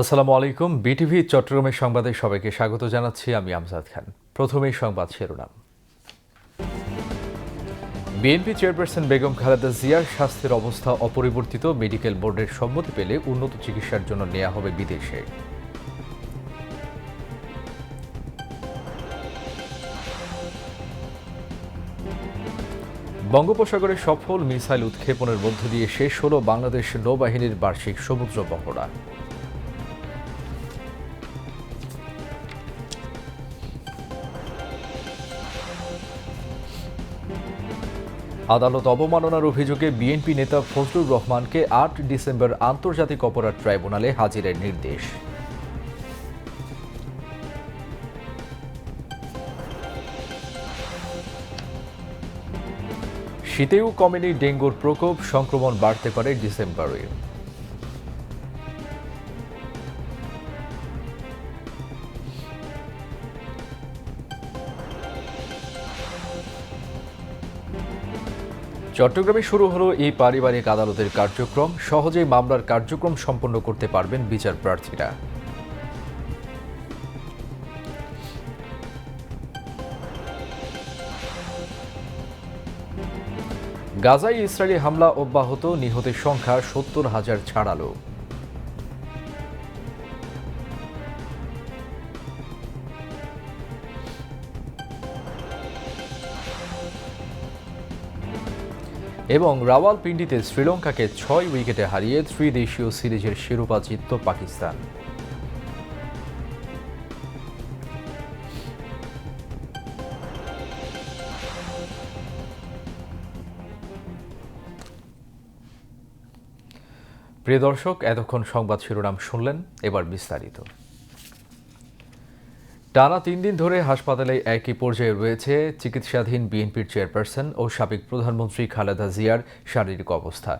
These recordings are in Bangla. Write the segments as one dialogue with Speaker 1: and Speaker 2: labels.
Speaker 1: আসসালামু আলাইকুম, বিটিভি চট্টগ্রামের সংবাদে সবাইকে স্বাগত জানাচ্ছি, আমি আমজাদ খান। প্রথমেই সংবাদ শিরোনাম। বিএনপি চেয়ারপারসন বেগম খালেদা জিয়ার স্বাস্থ্যের অবস্থা অপরিবর্তিত, মেডিকেল বোর্ডের সম্মতি পেলে উন্নত চিকিৎসার জন্য নেওয়া হবে বিদেশে। বঙ্গোপসাগরে সফল মিসাইল উৎক্ষেপণের মধ্য দিয়ে শেষ হল বাংলাদেশ নৌবাহিনীর বার্ষিক সমুদ্র মহড়া আদালত অবমাননার অভিযোগে বিএনপি নেতা ফজলুর রহমানকে আট ডিসেম্বর আন্তর্জাতিক অপরাধ ট্রাইব্যুনালে হাজিরের নির্দেশ। শীতেও কমেনি ডেঙ্গুর প্রকোপ, সংক্রমণ বাড়তে পারে ডিসেম্বরে। চট্টগ্রামে শুরু হলো এই পারিবারিক আদালতের কার্যক্রম। সহজেই মামলার কার্যক্রম সম্পন্ন করতে পারবেন বিচার প্রার্থীরা। গাজায় ইসরায়েলি হামলা অব্যাহত, নিহতের সংখ্যা সত্তর হাজার ছাড়ালো। এবং রাওয়ালপিন্ডিতে শ্রীলঙ্কাকে ছয় উইকেটে হারিয়ে ত্রিদেশীয় সিরিজের শিরোপা জিতত পাকিস্তান। প্রিয় দর্শক, এতক্ষণ সংবাদ শিরোনাম শুনলেন, এবার বিস্তারিত। টানা তিন দিন ধরে হাসপাতালে একই পর্যায়ে রয়েছে চিকিৎসাধীন বিএনপির চেয়ারপারসন ও সাবেক প্রধানমন্ত্রী খালেদা জিয়ার শারীরিক অবস্থা।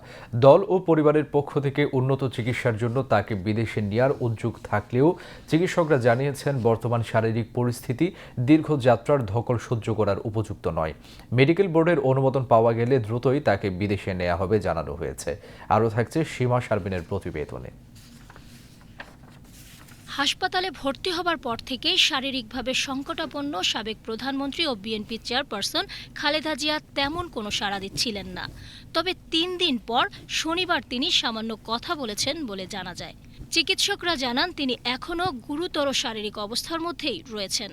Speaker 1: দল ও পরিবারের পক্ষ থেকে উন্নত চিকিৎসার জন্য তাকে বিদেশে নেওয়ার উদ্যোগ থাকলেও চিকিৎসকরা জানিয়েছেন, বর্তমান শারীরিক পরিস্থিতি দীর্ঘ যাত্রার ধকল সহ্য করার উপযুক্ত নয়। মেডিকেল বোর্ডের অনুমোদন পাওয়া গেলে দ্রুতই তাকে বিদেশে নেওয়া হবে জানানো হয়েছে। আরও থাকছে সীমা শারবিনের প্রতিবেদনে।
Speaker 2: হাসপাতালে ভর্তি হবার পর থেকেই শারীরিকভাবে সংকটাপন্ন সাবেক প্রধানমন্ত্রী ও বিএনপি চেয়ারপারসন খালেদা জিয়া তেমন কোনো সাড়া দিচ্ছিলেন না। তবে তিন দিন পর শনিবার তিনি সামান্য কথা বলেছেন বলে জানা যায়। চিকিৎসকরা জানান, তিনি এখনও গুরুতর শারীরিক অবস্থার মধ্যেই রয়েছেন।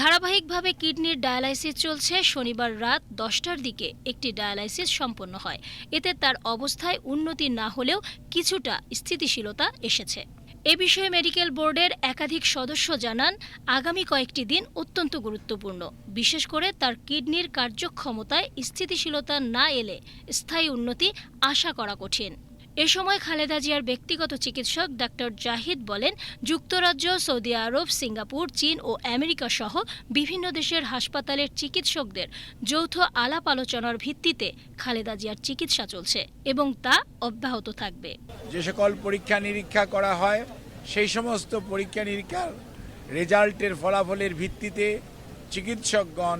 Speaker 2: ধারাবাহিকভাবে কিডনির ডায়ালাইসিস চলছে। শনিবার রাত দশটার দিকে একটি ডায়ালাইসিস সম্পন্ন হয়। এতে তার অবস্থায় উন্নতি না হলেও কিছুটা স্থিতিশীলতা এসেছে। এ বিষয়ে মেডিকেল বোর্ডের একাধিক সদস্য জানান, আগামী কয়েকটি দিন অত্যন্ত গুরুত্বপূর্ণ। বিশেষ করে তার কিডনির কার্যক্ষমতায় স্থিতিশীলতা না এলে স্থায়ী উন্নতি আশা করা কঠিন। এ সময় খালেদা জিয়ার ব্যক্তিগত চিকিৎসক ডাক্তার জাহিদ বলেন, যুক্তরাজ্য, সৌদি আরব, সিঙ্গাপুর, চীন ও আমেরিকা সহ বিভিন্ন দেশের হাসপাতালের চিকিৎসকদের যৌথ আলাপ আলোচনার ভিত্তিতে খালেদা জিয়ার চিকিৎসা চলছে এবং তা অব্যাহত থাকবে।
Speaker 3: যে সকল পরীক্ষা নিরীক্ষা করা হয়, সেই সমস্ত পরীক্ষা নিরীক্ষার রেজাল্টের ফলাফলের ভিত্তিতে চিকিৎসকগণ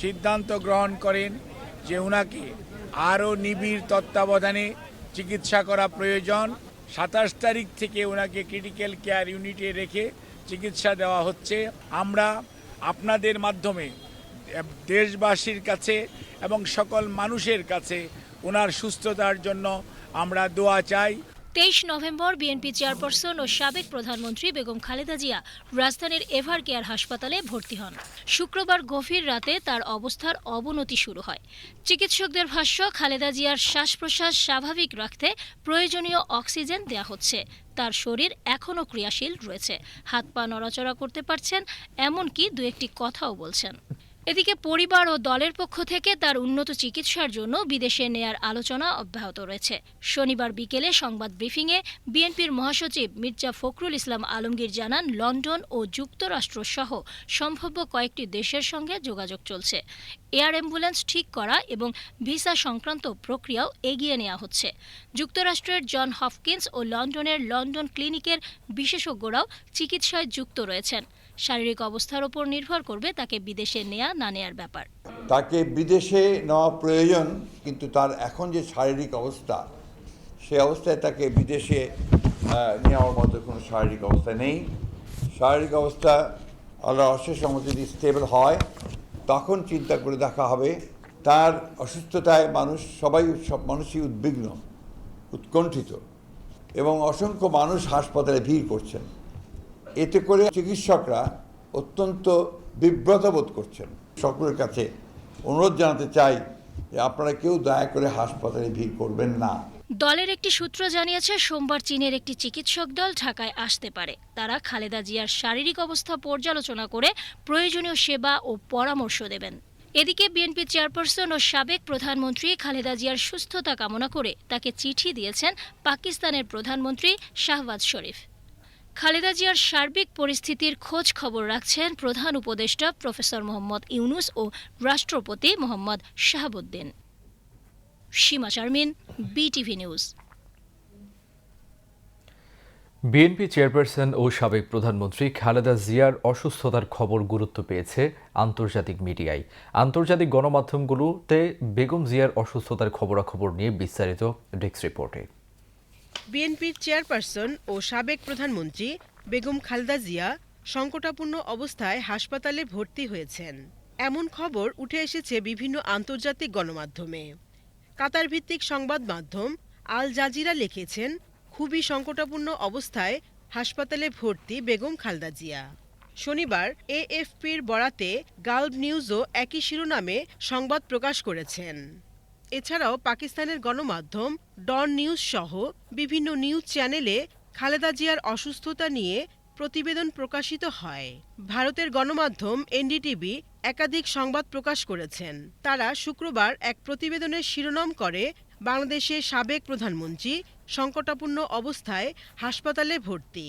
Speaker 3: সিদ্ধান্ত গ্রহণ করেন যে ওনাকে আরও নিবিড় তত্ত্বাবধানে চিকিৎসা করা প্রয়োজন। সাতাশ তারিখ থেকে ওনাকে ক্রিটিক্যাল কেয়ার ইউনিটে রেখে চিকিৎসা দেওয়া হচ্ছে। আমরা আপনাদের মাধ্যমে, দেশবাসীর কাছে এবং সকল মানুষের কাছে ওনার সুস্থতার জন্য আমরা দোয়া চাই।
Speaker 2: তেইশ নভেম্বর বিএনপি চেয়ারপারসন ও সাবেক প্রধানমন্ত্রী বেগম খালেদা জিয়া রাজধানীর এভার কেয়ার হাসপাতালে ভর্তি হন। শুক্রবার গভীর রাতে তার অবস্থার অবনতি শুরু হয়। চিকিৎসকদের ভাষ্য, খালেদা জিয়ার শ্বাস প্রশ্বাস স্বাভাবিক রাখতে প্রয়োজনীয় অক্সিজেন দেয়া হচ্ছে। তার শরীর এখনও ক্রিয়াশীল রয়েছে। হাত পা নড়াচড়া করতে পারছেন, এমনকি দু একটি কথাও বলছেন। এদিকে পরিবার ও দলের পক্ষ থেকে তার উন্নত চিকিৎসার জন্য বিদেশে নেয়ার আলোচনা অব্যাহত রয়েছে। শনিবার বিকেলে সংবাদ ব্রিফিংয়ে বিএনপির মহাসচিব মির্জা ফখরুল ইসলাম আলমগীর জানান, লন্ডন ও যুক্তরাষ্ট্র সহ সম্ভাব্য কয়েকটি দেশের সঙ্গে যোগাযোগ চলছে। এয়ার অ্যাম্বুলেন্স ঠিক করা এবং ভিসা সংক্রান্ত প্রক্রিয়াও এগিয়ে নেওয়া হচ্ছে। যুক্তরাষ্ট্রের জন হফকিন্স ও লন্ডনের লন্ডন ক্লিনিকের বিশেষজ্ঞরাও চিকিৎসায় যুক্ত রয়েছেন। শারীরিক অবস্থার ওপর নির্ভর করবে তাকে বিদেশে নেয়া না নেয়ার ব্যাপার।
Speaker 4: তাকে বিদেশে নেওয়া প্রয়োজন, কিন্তু তার এখন যে শারীরিক অবস্থা, সে অবস্থায় তাকে বিদেশে নেওয়ার মতো কোনো শারীরিক অবস্থা নেই। শারীরিক অবস্থা আল্লাহ অশেষ যদি স্টেবল হয়, তখন চিন্তা করে দেখা হবে, তার অসুস্থতায় মানুষ সবাই সব মানুষই উদ্বিগ্ন, উৎকণ্ঠিত এবং অসংখ্য মানুষ হাসপাতালে ভিড় করছেন। এতে করে চিকিৎসকরা অত্যন্ত বিব্রত বোধ করছেন। সকলের কাছে অনুরোধ জানাতে চাই যে আপনারা কেউ দয়া করে হাসপাতালে ভিড় করবেন না।
Speaker 2: দলের একটি সূত্র জানিয়েছে, সোমবার চীনের একটি চিকিৎসক দল ঢাকায় আসতে পারে। তারা খালেদা জিয়ার শারীরিক অবস্থা পর্যালোচনা করে প্রয়োজনীয় সেবা ও পরামর্শ দেবেন। এদিকে বিএনপি চেয়ারপারসন ও সাবেক প্রধানমন্ত্রী খালেদা জিয়ার সুস্থতা কামনা করে তাকে চিঠি দিয়েছেন পাকিস্তানের প্রধানমন্ত্রী শাহবাজ শরীফ। খালেদা জিয়ার সার্বিক পরিস্থিতির খোঁজ খবর রাখছেন প্রধান উপদেষ্টা প্রফেসর মোহাম্মদ ইউনুস ও রাষ্ট্রপতি Mohammad Shahabuddin. Sima Sharmin, BTV news.
Speaker 1: BNP chairperson ও সাবেক প্রধানমন্ত্রী খালেদা জিয়ার অসুস্থতার খবর গুরুত্ব পেয়েছে আন্তর্জাতিক মিডিয়ায়। আন্তর্জাতিক গণমাধ্যমগুলোতে বেগম জিয়ার অসুস্থতার খবরাখবর নিয়ে বিস্তারিত ডেস্ক রিপোর্টে।
Speaker 5: বিএনপির চেয়ারপারসন ও সাবেক প্রধানমন্ত্রী বেগম খালেদা জিয়া সংকটাপন্ন অবস্থায় হাসপাতালে ভর্তি হয়েছেন। এমন খবর উঠে এসেছে বিভিন্ন আন্তর্জাতিক গণমাধ্যমে। কাতার ভিত্তিক সংবাদ মাধ্যম আল জাজিরা লিখেছেন, খুবই সংকটাপূর্ণ অবস্থায় হাসপাতালে ভর্তি বেগম খালদা জিয়া। শনিবার এএফপির বরাতে গালভ নিউজও একই শিরোনামে সংবাদ প্রকাশ করেছেন। এছাড়াও পাকিস্তানের গণমাধ্যম ডন নিউজ সহ বিভিন্ন নিউজ চ্যানেলে খালেদা জিয়ার অসুস্থতা নিয়ে প্রতিবেদন প্রকাশিত হয়। ভারতের গণমাধ্যম এনডিটিভি একাধিক সংবাদ প্রকাশ করেছেন। তারা শুক্রবার এক প্রতিবেদনের শিরোনাম করে বাংলাদেশের সাবেক প্রধানমন্ত্রী সংকটাপূর্ণ অবস্থায় হাসপাতালে ভর্তি।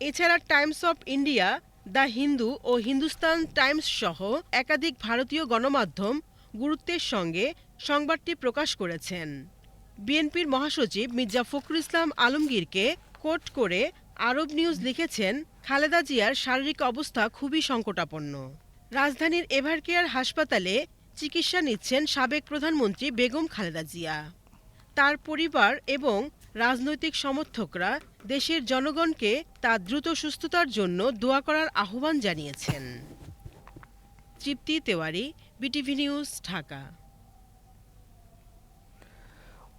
Speaker 5: এছাড়া টাইমস অফ ইন্ডিয়া, দ্য হিন্দু ও হিন্দুস্তান টাইমস সহ একাধিক ভারতীয় গণমাধ্যম গুরুত্বের সঙ্গে সংবাদটি প্রকাশ করেছেন। বিএনপির মহাসচিব মির্জা ফখরুল ইসলাম আলমগীরকে কোট করে আরব নিউজ লিখেছেন, খালেদা জিয়ার শারীরিক অবস্থা খুবই সংকটাপন্ন। রাজধানীর এভারকেয়ার হাসপাতালে চিকিৎসা নিচ্ছেন সাবেক প্রধানমন্ত্রী বেগম খালেদা জিয়া। তার পরিবার এবং রাজনৈতিক সমর্থকরা দেশের জনগণকে তার দ্রুত সুস্থতার জন্য দোয়া করার আহ্বান জানিয়েছেন। Tripti Tewari, BTV news, Dhaka.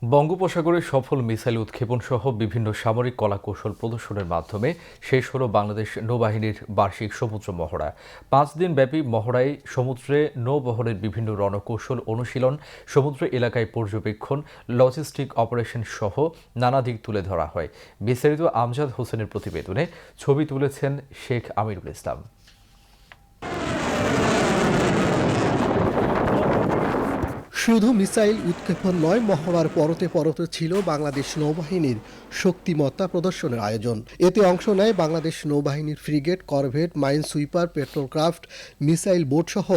Speaker 1: বঙ্গোপসাগরে সফল মিসাইল উৎক্ষেপণ সহ বিভিন্ন সামরিক কলাকৌশল প্রদর্শনের মাধ্যমে শেষ হল বাংলাদেশ নৌবাহিনীর বার্ষিক সমুদ্র মহড়া। পাঁচ দিন ব্যাপী মহড়ায় সমুদ্রে নৌবহরের বিভিন্ন রণকৌশল অনুশীলন, সমুদ্র এলাকায় পর্যবেক্ষণ, লজিস্টিক অপারেশন সহ নানা দিক তুলে ধরা হয়। বিস্তারিত আমজাদ হোসেনের প্রতিবেদনে ছবি তুলেছেন শেখ আমিরুল ইসলাম।
Speaker 6: শুধু মিসাইল উৎক্ষেপণ নয়, মহড়ার পরতে পরতে ছিল বাংলাদেশ নৌবাহিনীর শক্তিমত্তা প্রদর্শনের আয়োজন। এতে অংশ নেয় বাংলাদেশ নৌবাহিনীর frigate, corvette, minesweeper patrol craft missile boat সহ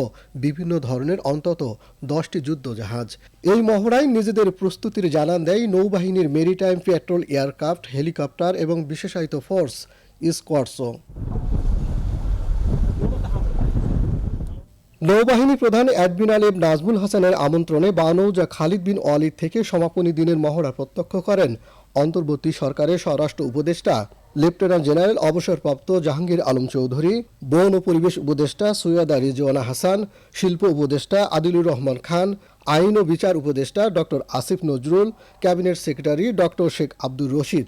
Speaker 6: বিভিন্ন ধরনের অন্তত দশটি যুদ্ধজাহাজ। এই মহড়ায় নিজেদের প্রস্তুতির জানান দেয় নৌবাহিনীর মেরিটাইম পেট্রোল, এয়ারক্রাফট, হেলিকপ্টার এবং বিশেষায়িত ফোর্স স্কোয়াডসও। নৌবাহিনী প্রধান অ্যাডমিরাল এম নাজমুল হাসানের আমন্ত্রণে বানৌজা খালিদ বিন ওয়ালিদ থেকে সমাপনী দিনের মহড়া প্রত্যক্ষ করেন। অন্তর্বর্তী সরকারের স্বরাষ্ট্র উপদেষ্টা, লেফটেন্যান্ট জেনারেল অবসরপ্রাপ্ত জাহাঙ্গীর আলম চৌধুরী, বন ও পরিবেশ উপদেষ্টা সৈয়দা রিজওয়ানা হাসান, শিল্প উপদেষ্টা আদিলুর রহমান খান, আইন ও বিচার উপদেষ্টা doctor Asif Nazrul, cabinet secretary doctor Sheikh Abdur Rashid.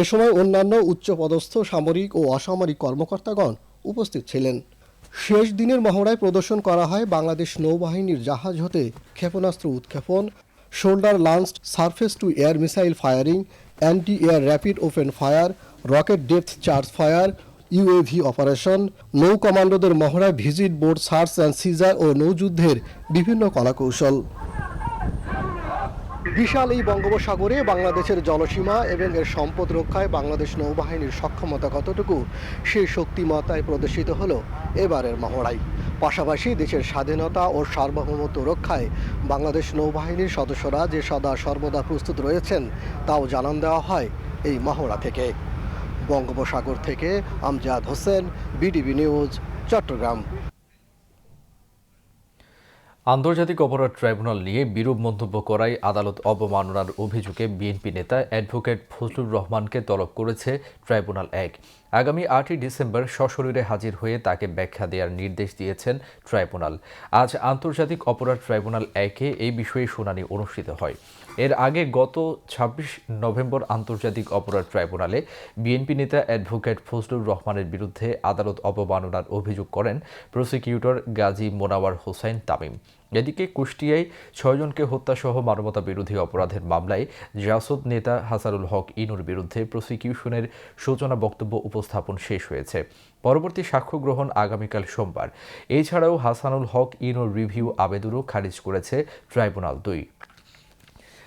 Speaker 6: এ সময় অন্যান্য উচ্চপদস্থ, সামরিক ও অসামরিক কর্মকর্তাগণ উপস্থিত ছিলেন। শেষ দিনের মহড়ায় প্রদর্শন করা হয় বাংলাদেশ নৌবাহিনীর জাহাজ হতে ক্ষেপণাস্ত্র উৎক্ষেপণ, shoulder launched surface to air missile firing anti air rapid open fire, rocket depth charge fire, UAV operation, নৌ কমান্ডোদের মহড়ায় visit board search and seizure ও নৌযুদ্ধের বিভিন্ন কলাকৌশল। বিশাল এই বঙ্গোপসাগরে বাংলাদেশের জলসীমা এবং এর সম্পদ রক্ষায় বাংলাদেশ নৌবাহিনীর সক্ষমতা কতটুকু সেই শক্তিমত্তায় প্রদর্শিত হলো এবারের মহড়াই পাশাপাশি দেশের স্বাধীনতা ও সার্বভৌমত্ব রক্ষায় বাংলাদেশ নৌবাহিনীর সদস্যরা যে সদা সর্বদা প্রস্তুত রয়েছেন, তাও জানান দেওয়া হয় এই মহড়া থেকে। বঙ্গোপসাগর থেকে আমজাদ হোসেন, বিডিবি নিউজ, চট্টগ্রাম।
Speaker 1: আন্তর্জাতিক অপরাধ ট্রাইব্যুনাল নিয়ে বিরূপ মন্তব্য করায় আদালত অবমাননার অভিযোগে বিএনপি নেতা অ্যাডভোকেট ফজলুর রহমানকে তলব করেছে ট্রাইব্যুনাল এক। আগামী আটই ডিসেম্বর সশরীরে হাজির হয়ে তাকে ব্যাখ্যা দেওয়ার নির্দেশ দিয়েছেন ট্রাইব্যুনাল। আজ আন্তর্জাতিক অপরাধ ট্রাইব্যুনাল একে এই বিষয়ে শুনানি অনুষ্ঠিত হয়। এর আগে গত ছাব্বিশ নভেম্বর আন্তর্জাতিক অপরাধ ট্রাইব্যুনালে বিএনপি নেতা অ্যাডভোকেট ফজলুর রহমানের বিরুদ্ধে আদালত অবমাননার অভিযোগ করেন প্রসিকিউটর গাজী মোনাওয়ার হোসেন তামিম। এদিকে কুষ্টিয়ায় ছয়জনকে হত্যাসহ মানবতা বিরোধী অপরাধের মামলায় জাসদ নেতা হাসারুল হক ইনুর বিরুদ্ধে প্রসিকিউশনের সূচনা বক্তব্য উপস্থাপন শেষ হয়েছে। পরবর্তী সাক্ষ্য গ্রহণ আগামীকাল সোমবার। এছাড়াও হাসানুল হক ইনুর রিভিউ আবেদনও খারিজ করেছে ট্রাইব্যুনাল দুই।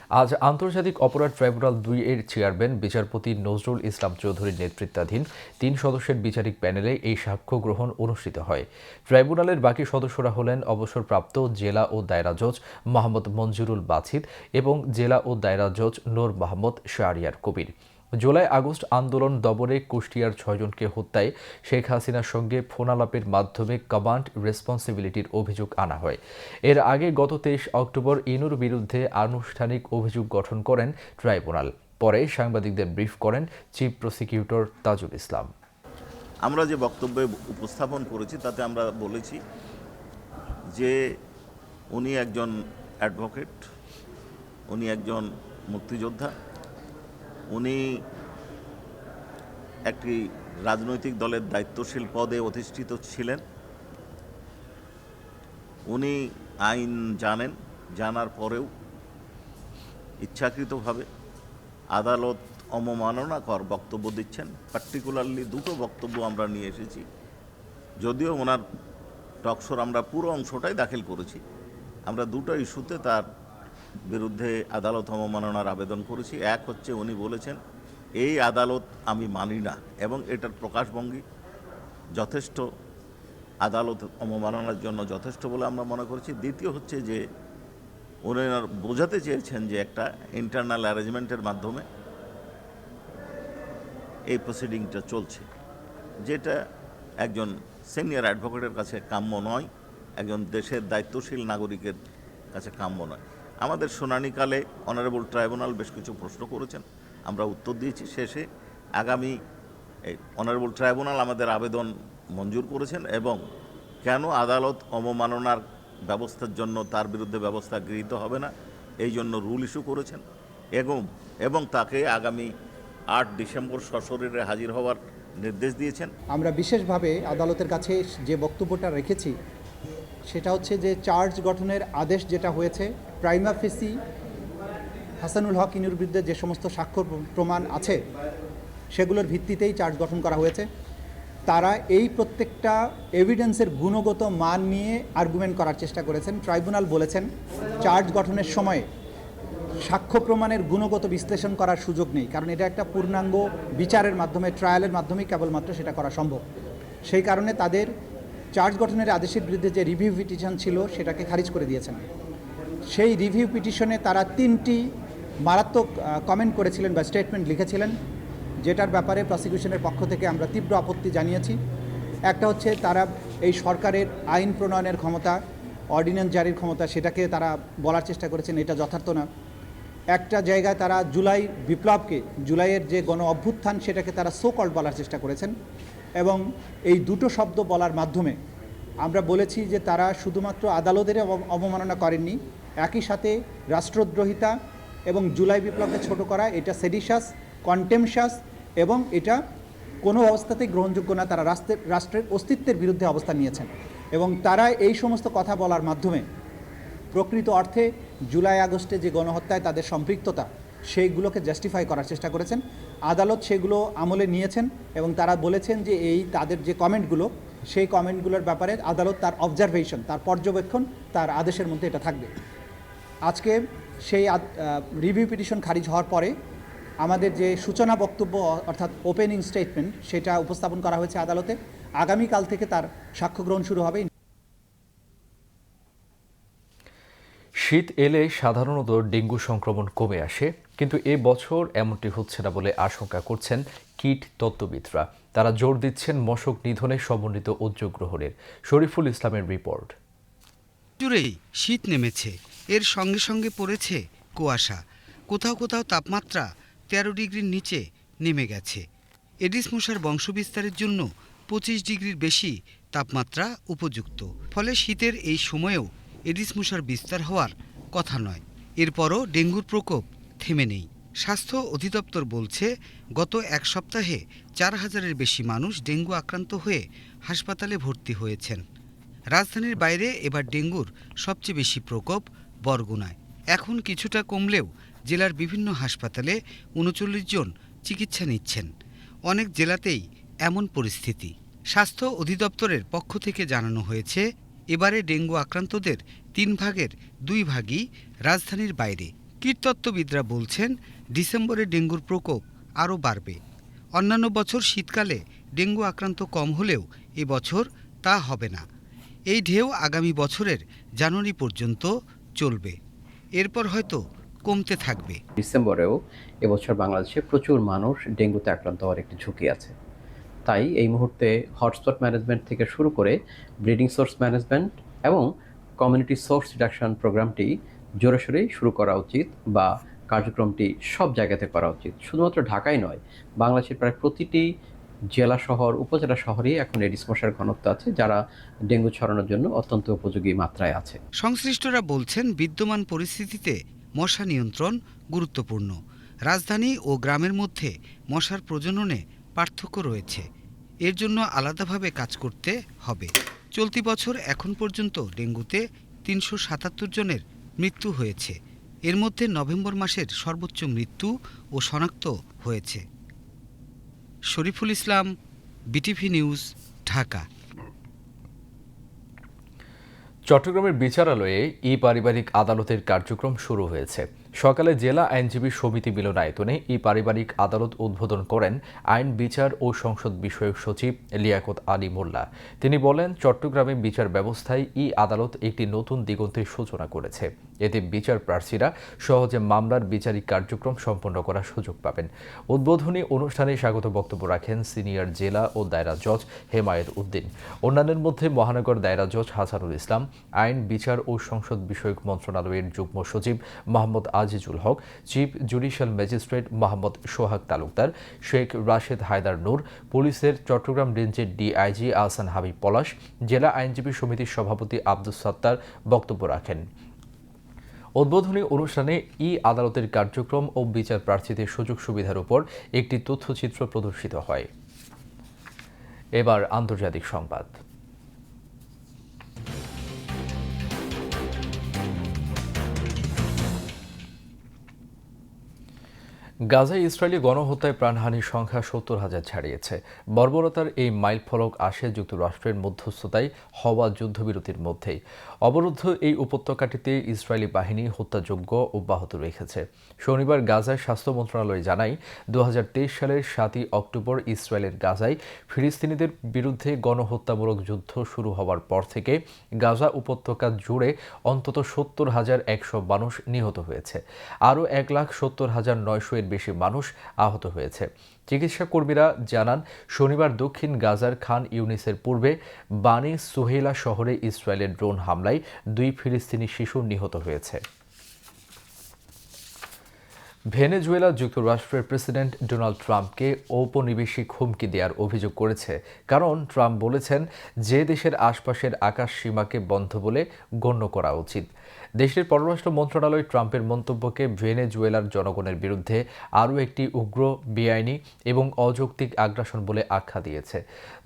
Speaker 1: আজ আন্তর্জাতিক অপরাধ ট্রাইব্যুনাল দুই এর চেয়ারম্যান বিচারপতি নজরুল ইসলাম চৌধুরীর নেতৃত্বাধীন তিন সদস্যের বিচারিক প্যানেলে এই সাক্ষ্য গ্রহণ অনুষ্ঠিত হয়। ট্রাইব্যুনালের বাকি সদস্যরা হলেন অবসরপ্রাপ্ত জেলা ও দায়রা জজ মোহাম্মদ মঞ্জুরুল বাছিদ এবং জেলা ও দায়রা জজ নূর মাহমুদ শাহরিয়ার কবির। জুলাই আগস্ট আন্দোলন দবরে কুষ্টিয়ার ছয়জনকে হত্যায় শেখ হাসিনার সঙ্গে ফোনালাপের মাধ্যমে কমান্ড রেসপন্সিবিলিটির অভিযোগ আনা হয়। এর আগে গত তেইশ অক্টোবর ইনুর বিরুদ্ধে আনুষ্ঠানিক অভিযোগ গঠন করেন ট্রাইব্যুনাল। পরে সাংবাদিকদের ব্রিফ করেন চিফ প্রসিকিউটর তাজুল ইসলাম।
Speaker 7: আমরা যে বক্তব্যে উপস্থাপন করেছি, তাতে আমরা বলেছি যে উনি একজন অ্যাডভোকেট, উনি একজন মুক্তিযোদ্ধা উনি একটি রাজনৈতিক দলের দায়িত্বশীল পদে অধিষ্ঠিত ছিলেন। উনি আইন জানেন, জানার পরেও ইচ্ছাকৃতভাবে আদালত অবমাননাকর বক্তব্য দিচ্ছেন। পার্টিকুলারলি দুটো বক্তব্য আমরা নিয়ে এসেছি। যদিও ওনার টকশোর আমরা পুরো অংশটাই দাখিল করেছি। আমরা দুটো ইস্যুতে তার বিরুদ্ধে আদালত অবমাননার আবেদন করেছি। এক হচ্ছে উনি বলেছেন, এই আদালত আমি মানি না এবং এটার প্রকাশভঙ্গি যথেষ্ট। আদালত অবমাননার জন্য যথেষ্ট বলে আমরা মনে করছি। দ্বিতীয় হচ্ছে যে, ওনার বোঝাতে চেয়েছেন যে একটা ইন্টারনাল অ্যারেঞ্জমেন্টের মাধ্যমে এই প্রসিডিংটা চলছে। যেটা একজন সিনিয়র অ্যাডভোকেটের কাছে কাম্য নয়, একজন দেশের দায়িত্বশীল নাগরিকের কাছে কাম্য নয়। আমাদের শুনানিকালে অনারেবল ট্রাইব্যুনাল বেশ কিছু প্রশ্ন করেছেন। আমরা উত্তর দিয়েছি। শেষে আগামী অনারেবল ট্রাইব্যুনাল আমাদের আবেদন মঞ্জুর করেছেন এবং কেন আদালত অবমাননার ব্যবস্থার জন্য তার বিরুদ্ধে ব্যবস্থা গৃহীত হবে না, এই জন্য রুল ইস্যু করেছেন। এবং এবং তাকে আগামী আট ডিসেম্বর সশরীরে হাজির হওয়ার নির্দেশ দিয়েছেন।
Speaker 8: আমরা বিশেষভাবে আদালতের কাছে যে বক্তব্যটা রেখেছি সেটা হচ্ছে যে চার্জ গঠনের আদেশ যেটা হয়েছে প্রাইমা ফেসি হাসানুল হক ইনুর বিরুদ্ধে যে সমস্ত স্বাক্ষর প্রমাণ আছে, সেগুলোর ভিত্তিতেই চার্জ গঠন করা হয়েছে। তারা এই প্রত্যেকটা এভিডেন্সের গুণগত মান নিয়ে আর্গুমেন্ট করার চেষ্টা করেছেন। ট্রাইব্যুনাল বলেছেন, চার্জ গঠনের সময়ে সাক্ষ্য প্রমাণের গুণগত বিশ্লেষণ করার সুযোগ নেই, কারণ এটা একটা পূর্ণাঙ্গ বিচারের মাধ্যমে ট্রায়ালের মাধ্যমেই কেবলমাত্র সেটা করা সম্ভব। সেই কারণে তাদের চার্জ গঠনের আদেশের বিরুদ্ধে যে রিভিউ পিটিশন ছিল, সেটাকে খারিজ করে দিয়েছেন। সেই রিভিউ পিটিশনে তারা তিনটি মারাত্মক কমেন্ট করেছিলেন বা স্টেটমেন্ট লিখেছিলেন, যেটার ব্যাপারে প্রসিকিউশনের পক্ষ থেকে আমরা তীব্র আপত্তি জানিয়েছি। একটা হচ্ছে তারা এই সরকারের আইন প্রণয়নের ক্ষমতা অর্ডিন্যান্স জারির ক্ষমতা, সেটাকে তারা বলার চেষ্টা করেছেন, এটা যথার্থ না। একটা জায়গায় তারা জুলাই বিপ্লবকে, জুলাইয়ের যে গণ অভ্যুত্থান, সেটাকে তারা সো কল্ড বলার চেষ্টা করেছেন। এবং এই দুটো শব্দ বলার মাধ্যমে আমরা বলেছি যে তারা শুধুমাত্র আদালতের অব- অবমাননা করেননি, একই সাথে রাষ্ট্রদ্রোহিতা এবং জুলাই বিপ্লবকে ছোট করা, এটা সেডিশাস কন্টেমশাস এবং এটা কোনো অবস্থাতেই গ্রহণযোগ্য না, তারা রাষ্ট্রের রাষ্ট্রের অস্তিত্বের বিরুদ্ধে অবস্থান নিয়েছেন। এবং তারা এই সমস্ত কথা বলার মাধ্যমে প্রকৃত অর্থে জুলাই আগস্টে যে গণহত্যায় তাদের সম্পৃক্ততা সেইগুলোকে জাস্টিফাই করার চেষ্টা করেছেন। আদালত সেগুলো আমলে নিয়েছেন এবং তারা বলেছেন যে এই তাদের যে কমেন্টগুলো, সেই কমেন্টগুলোর ব্যাপারে আদালত তার অবজারভেশন তার পর্যবেক্ষণ, তার আদেশের মধ্যে এটা থাকবে। আজকে সেই রিভিউ পিটিশন খারিজ হওয়ার পরে আমাদের যে সূচনা বক্তব্য, অর্থাৎ ওপেনিং স্টেটমেন্ট সেটা উপস্থাপন করা হয়েছে আদালতে। আগামীকাল থেকে তার সাক্ষ্য গ্রহণ শুরু হবে।
Speaker 1: শীত এলে সাধারণত ডেঙ্গু সংক্রমণ কমে আসে, কিন্তু এ বছর এমনটি হচ্ছে না বলে আশঙ্কা করছেন কীট তত্ত্ববিদরা। তারা জোর দিচ্ছেন মশক নিধনে সমন্বিত উদ্যোগ গ্রহণের। শরীফুল ইসলামের রিপোর্ট।
Speaker 9: জুড়েই শীত নেমেছে। এর সঙ্গে সঙ্গে পড়েছে কুয়াশা। কোথাও কোথাও তাপমাত্রা তেরো ডিগ্রির নিচে নেমে গেছে। এডিস মশার বংশবিস্তারের জন্য পঁচিশ ডিগ্রির বেশি তাপমাত্রা উপযুক্ত। ফলে শীতের এই সময়েও এডিস মশার বিস্তার হওয়ার কথা নয়। এরপরও ডেঙ্গুর প্রকোপ থেমে নেই। স্বাস্থ্য অধিদপ্তর বলছে, গত এক সপ্তাহে চার হাজারের বেশি মানুষ ডেঙ্গু আক্রান্ত হয়ে হাসপাতালে ভর্তি হয়েছেন। রাজধানীর বাইরে এবার ডেঙ্গুর সবচেয়ে বেশি প্রকোপ বরগুনায়। এখন কিছুটা কমলেও জেলার বিভিন্ন হাসপাতালে উনচল্লিশ জন চিকিৎসা নিচ্ছেন। অনেক জেলাতেই এমন পরিস্থিতি। স্বাস্থ্য অধিদপ্তরের পক্ষ থেকে জানানো হয়েছে এবারে ডেঙ্গু আক্রান্তদের তিন ভাগের দুই ভাগই রাজধানীর বাইরে। কীটতত্ত্ববিদরা বলছেন, ডিসেম্বরে ডেঙ্গুর প্রকোপ আরও বাড়বে। অন্যান্য বছর শীতকালে ডেঙ্গু আক্রান্ত কম হলেও এবছর তা হবে না। এই ঢেউ আগামী বছরের জানুয়ারি পর্যন্ত চলবে। এরপর হয়তো কমতে থাকবে।
Speaker 10: ডিসেম্বরেও এবছর বাংলাদেশে প্রচুর মানুষ ডেঙ্গুতে আক্রান্ত হওয়ার একটি ঝুঁকি আছে। তাই এই মুহূর্তে হটস্পট ম্যানেজমেন্ট থেকে শুরু করে ব্রিডিং সোর্স ম্যানেজমেন্ট এবং কমিউনিটি সোর্স রিডাকশন প্রোগ্রামটি জোরেশোরে শুরু করা উচিত বা কার্যক্রমটি সব জায়গাতে করা উচিত। শুধুমাত্র ঢাকায় নয়, বাংলাদেশের প্রায় প্রতিটি জেলা শহর, উপজেলা শহরেই এখন এডিস মশার ঘনত্ব আছে, যারা ডেঙ্গু ছড়ানোর জন্য অত্যন্ত উপযোগী মাত্রায় আছে।
Speaker 9: সংশ্লিষ্টরা বলছেন, বিদ্যমান পরিস্থিতিতে মশা নিয়ন্ত্রণ গুরুত্বপূর্ণ। রাজধানী ও গ্রামের মধ্যে মশার প্রজননে পার্থক্য রয়েছে। এর জন্য আলাদাভাবে কাজ করতে হবে। চলতি বছর এখন পর্যন্ত ডেঙ্গুতে তিনশো সাতাত্তর জনের মৃত্যু হয়েছে। এর মধ্যে নভেম্বর মাসের সর্বোচ্চ মৃত্যু ও শনাক্ত হয়েছে। Shariful Islam, BTV news, Dhaka.
Speaker 1: চট্টগ্রামের বিচারালয়ে ই পারিবারিক আদালতের কার্যক্রম শুরু হয়েছে। সকালে জেলা আইনজীবী সমিতি মিলনায়তনে ই পারিবারিক আদালত উদ্বোধন করেন আইন, বিচার ও সংসদ বিষয়ক সচিব লিয়াকত আলী মোল্লা। তিনি বলেন, চট্টগ্রামে বিচার ব্যবস্থায় ই আদালত একটি নতুন দিগন্তের সূচনা করেছে। এতে বিচার প্রার্থীরা সহজে মামলার বিচারিক কার্যক্রম সম্পন্ন করার সুযোগ পাবেন। উদ্বোধনী অনুষ্ঠানে স্বাগত বক্তব্য রাখেন সিনিয়র জেলা ও দায়রা জজ হেমায়েত উদ্দিন। অন্যান্যের মধ্যে মহানগর দায়রা জজ হাসানুল ইসলাম, আইন, বিচার ও সংসদ বিষয়ক মন্ত্রণালয়ের যুগ্ম সচিব Mohammad Azizul Haque, chief judicial magistrate Mohammad Sohag Talukdar, Sheikh Rashed Haider Noor, পুলিশের চট্টগ্রাম রেঞ্জের ডিআইজি আহসান হাবিব পলাশ, জেলা আইনজীবী সমিতির সভাপতি আব্দুস সত্তার বক্তব্য রাখেন। উদ্বোধনী অনুষ্ঠানে ই আদালতের কার্যক্রম ও বিচার প্রার্থীদের সুযোগ সুবিধার উপর একটি তথ্যচিত্র প্রদর্শিত হয়। এবার আন্তর্জাতিক সংবাদ। গাজায় ইসরায়েলি গণহত্যায় প্রাণহানির সংখ্যা সত্তর হাজার ছাড়িয়েছে। বর্বরতার এই মাইল ফলক আসে যুক্তরাষ্ট্রের মধ্যস্থতায় হওয়া যুদ্ধবিরতির মধ্যেই। অবরুদ্ধ এই উপত্যকাটিতে ইসরায়েলি বাহিনী হত্যাযোগ্য অব্যাহত রেখেছে। শনিবার গাজায় স্বাস্থ্য মন্ত্রণালয় জানায় দু হাজার তেইশ সালের সাতই অক্টোবর ইসরায়েলের গাজায় ফিলিস্তিনিদের বিরুদ্ধে গণহত্যামূলক যুদ্ধ শুরু হওয়ার পর থেকে গাজা উপত্যকা জুড়ে অন্তত সত্তর হাজার একশো মানুষ নিহত হয়েছে। আরও এক লাখ সত্তর হাজার নয়শো এর বেশি মানুষ আহত হয়েছে। চিকিৎসা কর্মীরা জানান, শনিবার দক্ষিণ গাজার খান ইউনিসের পূর্বে বানি সুহেলা শহরে ইসরায়েলের ড্রোন হামলায় দুই ফিলিস্তিনি শিশু নিহত হয়েছে। ভেনেজুয়েলা যুক্তরাষ্ট্রের প্রেসিডেন্ট ডোনাল্ড ট্রাম্পকে ঔপনিবেশিক হুমকি দেওয়ার অভিযোগ করেছে। কারণ ট্রাম্প বলেছেন, যে দেশের আশপাশের আকাশ সীমাকে বন্ধ বলে গণ্য করা উচিত। দেশটির পররাষ্ট্র মন্ত্রণালয় ট্রাম্পের মন্তব্যকে ভেনেজুয়েলার জনগণের বিরুদ্ধে আরও একটি উগ্র, বেআইনি এবং অযৌক্তিক আগ্রাসন বলে আখ্যা দিয়েছে।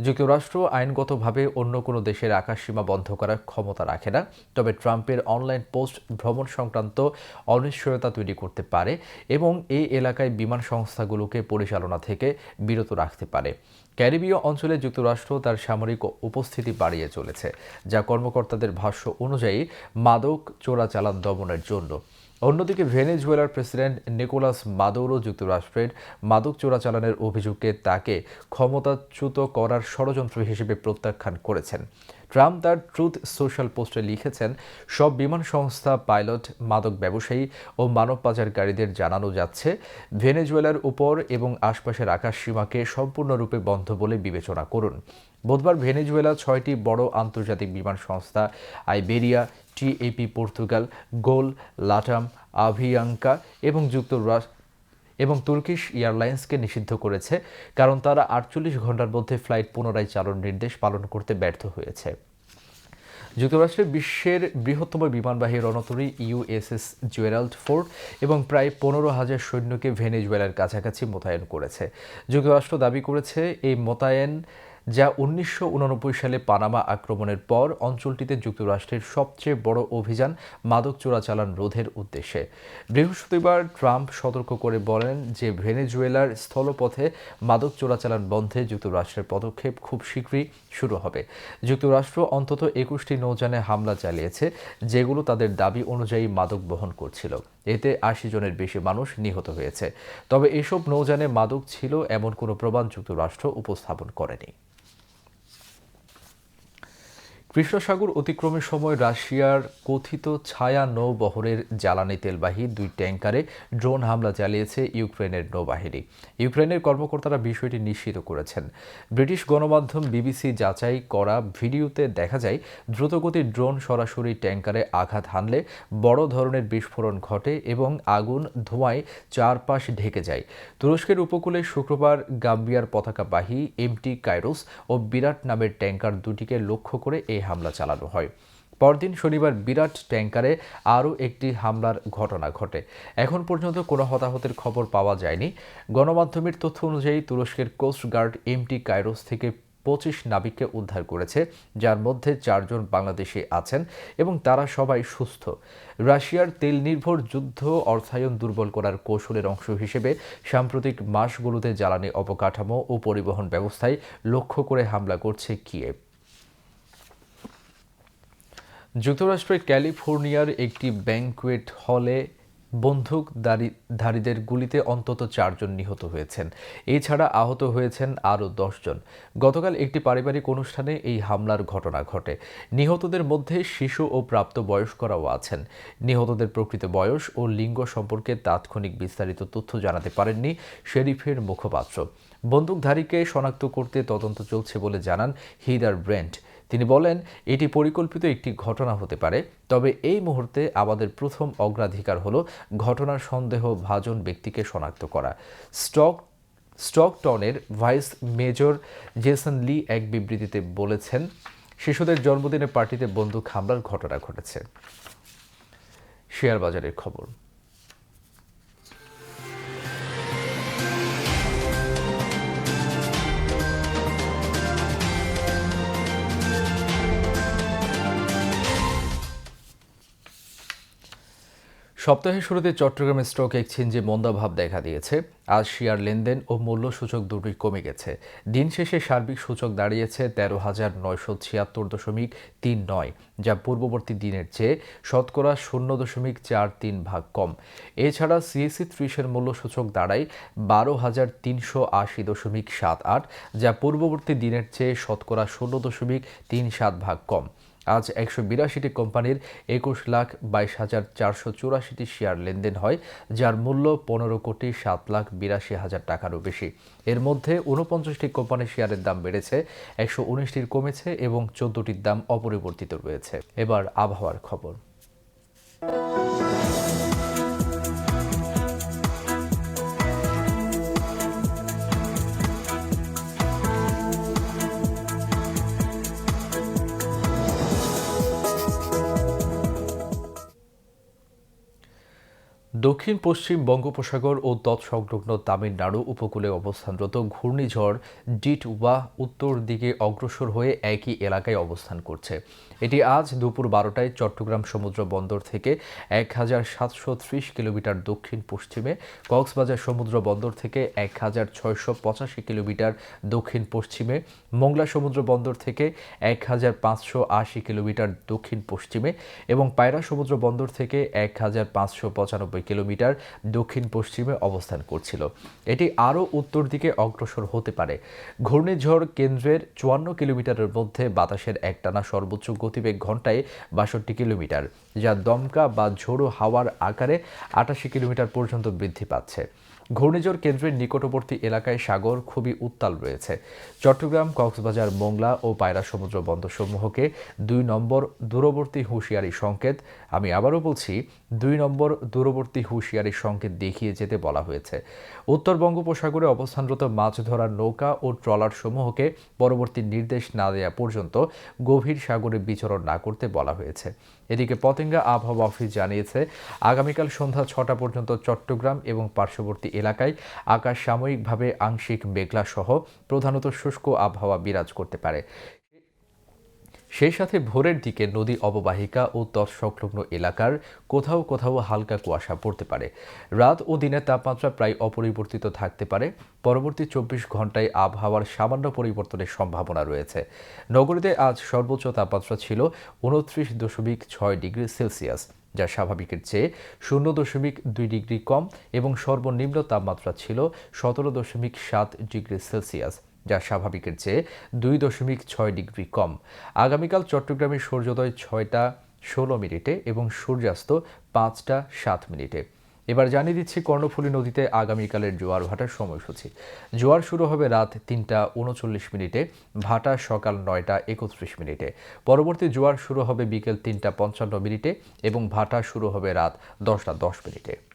Speaker 1: যুক্তরাষ্ট্র আইনগতভাবে অন্য কোনো দেশের আকাশসীমা বন্ধ করার ক্ষমতা রাখে না, তবে ট্রাম্পের অনলাইন পোস্ট ভ্রমণ সংক্রান্ত অনিশ্চয়তা তৈরি করতে পারে এবং এই এলাকায় বিমান সংস্থাগুলোকে পরিচালনা থেকে বিরত রাখতে পারে। ক্যারিবীয় অঞ্চলে যুক্তরাষ্ট্র তার সামরিক উপস্থিতি বাড়িয়ে চলেছে, যা কর্মকর্তাদের ভাষ্য অনুযায়ী মাদক চোরাচালান দমনের জন্য। অন্যদিকে ভেনেজুয়েলার প্রেসিডেন্ট নিকোলাস মাদৌরো যুক্তরাষ্ট্রের মাদক চোরাচালানের অভিযোগে তাকে ক্ষমতাচ্যুত করার ষড়যন্ত্র হিসেবে প্রত্যাখ্যান করেছেন। ট্রাম্প তার ট্রুথ সোশ্যাল পোস্টে লিখেছেন, সব বিমান সংস্থা পাইলট, মাদক ব্যবসায়ী ও মানব পাচারকারীদের জানানো যাচ্ছে, ভেনেজুয়েলার উপর এবং আশপাশের আকাশ সীমাকে সম্পূর্ণরূপে বন্ধ বলে বিবেচনা করুন। বুধবার ভেনেজুয়েলা ছয়টি বড় আন্তর্জাতিক বিমান সংস্থা, Iberia, TAP Portugal, Gol, LATAM, Avianca এবং যুক্তরাষ্ট্র এবং তুর্কিশ এয়ারলাইন্সকে নিষিদ্ধ করেছে, কারণ তারা আটচল্লিশ ঘণ্টার মধ্যে ফ্লাইট পুনরায় চালন নির্দেশ পালন করতে ব্যর্থ হয়েছে। যুক্তরাষ্ট্রের বিশ্বের বৃহত্তম বিমানবাহী রণতরী ইউএসএস জুয়েরাল্ড ফোর্ড এবং প্রায় পনেরো হাজার সৈন্যকে ভেনেজুয়েলার কাছাকাছি মোতায়েন করেছে। যুক্তরাষ্ট্র দাবি করেছে, এই মোতায়েন যা উনিশশো সালে পানামা আক্রমণের পর অঞ্চলটিতে যুক্তরাষ্ট্রের সবচেয়ে বড় অভিযান মাদক চোরাচালান রোধের উদ্দেশ্যে। বৃহস্পতিবার ট্রাম্প সতর্ক করে বলেন যে ভেনেজুয়েলার স্থলপথে মাদক চোরাচালান বন্ধে যুক্তরাষ্ট্রের পদক্ষেপ খুব শীঘ্রই শুরু হবে। যুক্তরাষ্ট্র অন্তত একুশটি নৌযানে হামলা চালিয়েছে, যেগুলো তাদের দাবি অনুযায়ী মাদক বহন করছিল। এতে আশি জনের বেশি মানুষ নিহত হয়েছে। তবে এসব নৌযানে মাদক ছিল এমন কোনো প্রমাণ যুক্তরাষ্ট্র উপস্থাপন করেনি। কৃষ্ণসাগর অতিক্রমের সময় রাশিয়ার কথিত ছায়া নৌবহরের জ্বালানি তেলবাহী দুই ট্যাঙ্কারে ড্রোন হামলা চালিয়েছে ইউক্রেনের নৌবাহিনী। ইউক্রেনের কর্মকর্তারা বিষয়টি নিশ্চিত করেছেন। ব্রিটিশ গণমাধ্যম বিবিসি যাচাই করা ভিডিওতে দেখা যায়, দ্রুতগতির ড্রোন সরাসরি ট্যাঙ্কারে আঘাত হানলে বড় ধরনের বিস্ফোরণ ঘটে এবং আগুন ধোঁয়ায় চারপাশ ঢেকে যায়। তুরস্কের উপকূলে শুক্রবার গাম্বিয়ার পতাকাবাহী এমটি কাইরোস ও বিরাট নামের ট্যাঙ্কার দুটিকে লক্ষ্য করে এই হামলা চালানো হয়। পরদিন শনিবার বিরাট ট্যাঙ্কারে আরও একটি হামলার ঘটনা ঘটে। এখন পর্যন্ত কোনো হতাহতের খবর পাওয়া যায়নি। গণমাধ্যমের তথ্য অনুযায়ী তুরস্কের কোস্ট গার্ড এমটি কাইরোস থেকে পঁচিশ নাবিককে উদ্ধার করেছে, যার মধ্যে চারজন বাংলাদেশি আছেন এবং তারা সবাই সুস্থ। রাশিয়ার তেল নির্ভর যুদ্ধ অর্থায়ন দুর্বল করার কৌশলের অংশ হিসেবে সাম্প্রতিক মাসগুলোতে জ্বালানি অবকাঠামো ও পরিবহন ব্যবস্থায় লক্ষ্য করে হামলা করছে কিয়েভ। যুক্তরাষ্ট্রের ক্যালিফোর্নিয়ার একটি ব্যাংকুয়েট হলে বন্দুকধারীদের গুলিতে অন্তত চারজন নিহত হয়েছেন। এছাড়া আহত হয়েছেন আরও দশজন। গতকাল একটি পারিবারিক অনুষ্ঠানে এই হামলার ঘটনা ঘটে। নিহতদের মধ্যে শিশু ও প্রাপ্তবয়স্করাও আছেন। নিহতদের প্রকৃত বয়স ও লিঙ্গ সম্পর্কে তাৎক্ষণিক বিস্তারিত তথ্য জানাতে পারেননি শেরিফের মুখপাত্র। বন্দুকধারীকে শনাক্ত করতে তদন্ত চলছে বলে জানান হিদার ব্রেন্ট। তিনি বলেন, এটি পরিকল্পিত একটি ঘটনা হতে পারে, তবে এই মুহূর্তে আমাদের প্রথম অগ্রাধিকার হলো ঘটনার সন্দেহ ভাজন ব্যক্তিকে শনাক্ত করা। স্টক, স্টকটনের ভাইস মেজর জেসন লি এক বিবৃতিতে বলেছেন, শিশুদের জন্মদিনে পার্টিতে বন্দুক হামলার ঘটনা ঘটেছে। শেয়ার বাজারের খবর। সপ্তাহের শুরুতে চট্টগ্রামের স্টক এক্সচেঞ্জে মন্দাভাব দেখা দিয়েছে। আজ শেয়ার লেনদেন ও মূল্য সূচক দুটোই কমে গেছে। দিন শেষে সার্বিক সূচক দাঁড়িয়েছে তেরো হাজার নয়শো ছিয়াত্তর দশমিক তিন নয়, যা পূর্ববর্তী দিনের চেয়ে শতকরা শূন্য দশমিক চার তিন ভাগ কম। এছাড়া সিএসি ত্রিশের মূল্য সূচক দাঁড়ায় বারো হাজার তিনশো আশি দশমিক সাত আট, যা পূর্ববর্তী দিনের চেয়ে শতকরা শূন্য দশমিক তিন সাত ভাগ কম। আজ একশো বিরাশিটি কোম্পানির একুশ লাখ বাইশ হাজার চারশো চুরাশিটি শেয়ার লেনদেন হয়, যার মূল্য পনেরো কোটি সাত লাখ বিরাশি হাজার টাকারও বেশি। এর মধ্যে ঊনপঞ্চাশটি কোম্পানির শেয়ারের দাম বেড়েছে, একশো উনিশটির কমেছে এবং চোদ্দটির দাম অপরিবর্তিত রয়েছে। এবার আবহাওয়ার খবর। দক্ষিণ, পশ্চিম বঙ্গোপসাগর ও তৎসংলগ্ন তামিলনাড়ু উপকূলে অবস্থানরত ঘূর্ণিঝড় ডিট উত্তর দিকে অগ্রসর হয়ে একই এলাকায় অবস্থান করছে। এটি আজ দুপুর বারোটায় চট্টগ্রাম সমুদ্র বন্দর থেকে এক হাজার সাতশো ত্রিশ কিলোমিটার দক্ষিণ পশ্চিমে, কক্সবাজার সমুদ্র বন্দর থেকে এক হাজার ছয়শো পঁচাশি কিলোমিটার দক্ষিণ পশ্চিমে, মোংলা সমুদ্র বন্দর থেকে এক হাজার পাঁচশো আশি কিলোমিটার দক্ষিণ পশ্চিমে এবং পায়রা সমুদ্র বন্দর থেকে এক হাজার পাঁচশো পঁচানব্বই কিলোমিটার দক্ষিণ পশ্চিমে অবস্থান করছিল। এটি আরও উত্তর দিকে অগ্রসর হতে পারে। ঘূর্ণিঝড় কেন্দ্রের চুয়ান্ন কিলোমিটারের মধ্যে বাতাসের একটানা সর্বোচ্চ গতিবেগ ঘন্টায় বাষট্টি কিলোমিটার, যা দমকা বা ঝোড়ো হাওয়ার আকারে আটাশি কিলোমিটার পর্যন্ত বৃদ্ধি পাচ্ছে। ঘূর্ণিঝড় কেন্দ্রের নিকটবর্তী এলাকায় সাগর খুবই উত্তাল রয়েছে। চট্টগ্রাম, কক্সবাজার, মোংলা ও পায়রা সমুদ্র বন্দরসমূহকে দুই নম্বর দূরবর্তী হুঁশিয়ারি সংকেত, আমি আবারও বলছি, দুই নম্বর দূরবর্তী হুঁশিয়ারি সংকেত দেখিয়ে যেতে বলা হয়েছে। উত্তর বঙ্গোপসাগরে অবস্থানরত মাছ ধরার নৌকা ও ট্রলার সমূহকে পরবর্তী নির্দেশ না দেওয়া পর্যন্ত গভীর সাগরে বিচরণ না করতে বলা হয়েছে। এদিকে পতেঙ্গা আবহাওয়া অফিস জানিয়েছে, আগামীকাল সন্ধ্যা ছটা পর্যন্ত চট্টগ্রাম এবং পার্শ্ববর্তী এলাকায় আকাশ সাময়িকভাবে আংশিক মেঘলা সহ প্রধানত শুষ্ক আবহাওয়া বিরাজ করতে পারে। সেই সাথে ভোরের দিকে নদী অববাহিকা ও তৎসংলগ্ন এলাকার কোথাও কোথাও হালকা কুয়াশা পড়তে পারে। রাত ও দিনের তাপমাত্রা প্রায় অপরিবর্তিত থাকতে পারে। পরবর্তী চব্বিশ ঘন্টায় আবহাওয়ার সামান্য পরিবর্তনের সম্ভাবনা রয়েছে। নগরীতে আজ সর্বোচ্চ তাপমাত্রা ছিল উনত্রিশ দশমিক ছয় ডিগ্রি সেলসিয়াস, যা স্বাভাবিকের চেয়ে শূন্য দশমিক দুই ডিগ্রি কম এবং সর্বনিম্ন তাপমাত্রা ছিল সতেরো দশমিক সাত ডিগ্রি সেলসিয়াস। যা স্বাভাবিকের চেয়ে দুই দশমিক ছয় ডিগ্রি কম। আগামীকাল চট্টগ্রামে সূর্যোদয় ছয়টা ষোলো মিনিটে এবং সূর্যাস্ত পাঁচটা সাত মিনিটে। এবার জানিয়ে দিচ্ছি কর্ণফুলী নদীতে আগামীকালের জোয়ার ভাটার সময়সূচি। জোয়ার শুরু হবে রাত তিনটা উনচল্লিশ মিনিটে, ভাটা সকাল নয়টা একত্রিশ মিনিটে। পরবর্তী জোয়ার শুরু হবে বিকেল তিনটা পঞ্চান্ন মিনিটে এবং ভাটা শুরু হবে রাত দশটা দশ মিনিটে।